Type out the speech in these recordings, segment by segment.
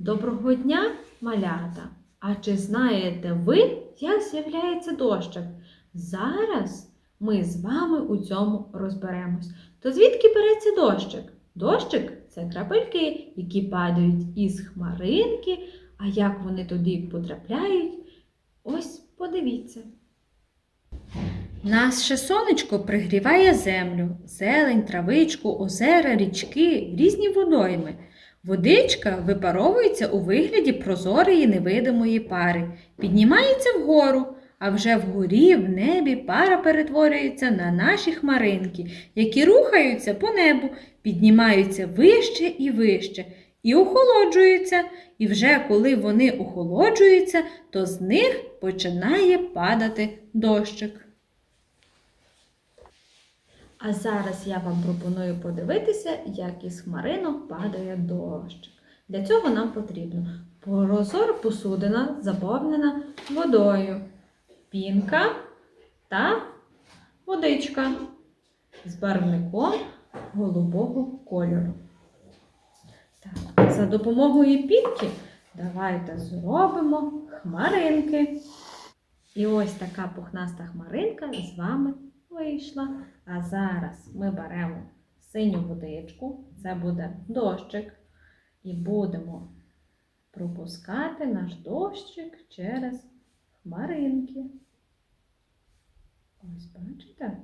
Доброго дня, малята! А чи знаєте ви, як з'являється дощик? Зараз ми з вами у цьому розберемось. То звідки береться дощик? Дощик це крапельки, які падають із хмаринки, а як вони туди потрапляють, ось подивіться. Наше сонечко пригріває землю, зелень, травичку, озера, річки, різні водойми. Водичка випаровується у вигляді прозорої невидимої пари, піднімається вгору, а вже вгорі, в небі, пара перетворюється на наші хмаринки, які рухаються по небу, піднімаються вище і вище, і охолоджуються. І вже коли вони охолоджуються, то з них починає падати дощик. А зараз я вам пропоную подивитися, як із хмаринок падає дощик. Для цього нам потрібно прозора посудина, заповнена водою, пінка та водичка з барвником голубого кольору. Так, за допомогою пінки давайте зробимо хмаринки. І ось така пухнаста хмаринка з вами вийшла. А зараз ми беремо синю водичку, це буде дощик, і будемо пропускати наш дощик через хмаринки. Ось бачите?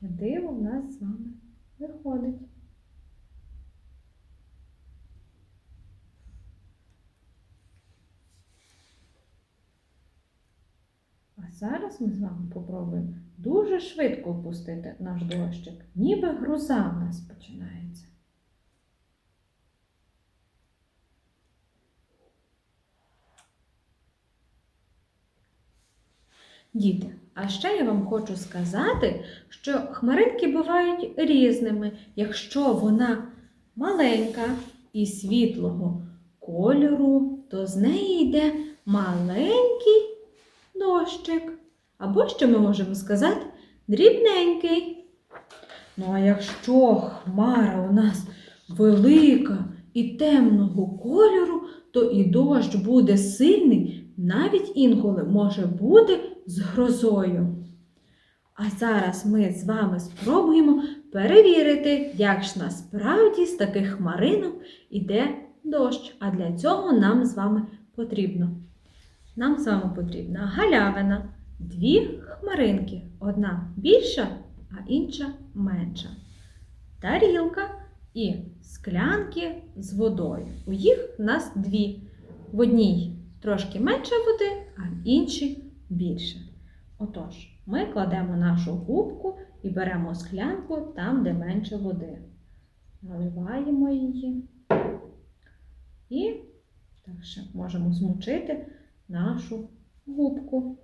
Диво в нас з вами виходить. А зараз ми з вами попробуємо дуже швидко опустити наш дощик, ніби гроза в нас починається. Діти, а ще я вам хочу сказати, що хмаринки бувають різними, якщо вона маленька і світлого кольору, то з неї йде маленький дощик. Або ще ми можемо сказати дрібненький. Ну, а якщо хмара у нас велика і темного кольору, то і дощ буде сильний, навіть інколи може бути з грозою. А зараз ми з вами спробуємо перевірити, як ж насправді з таких хмаринок іде дощ. А для цього нам з вами потрібно. Нам з вами потрібна галявина, дві хмаринки. Одна більша, а інша менша. Тарілка і склянки з водою. У їх в нас дві. В одній трошки менше води, а в іншій більше. Отож, ми кладемо нашу губку і беремо склянку там, де менше води. Наливаємо її і так ще можемо змочити нашу губку.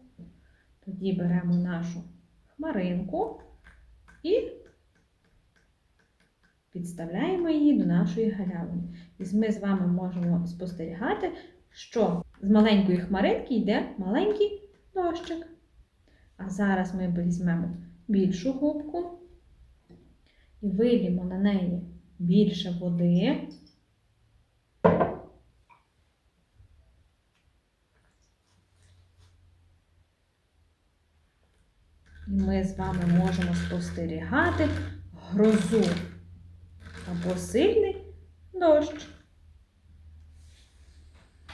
Тоді беремо нашу хмаринку і підставляємо її до нашої галявини. І ми з вами можемо спостерігати, що з маленької хмаринки йде маленький дощик. А зараз ми візьмемо більшу губку і вилімо на неї більше води. Ми з вами можемо спостерігати грозу або сильний дощ.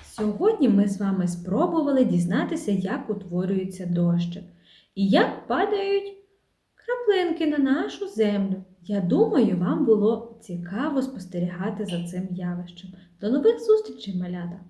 Сьогодні ми з вами спробували дізнатися, як утворюється дощик і як падають краплинки на нашу землю. Я думаю, вам було цікаво спостерігати за цим явищем. До нових зустрічей, малята!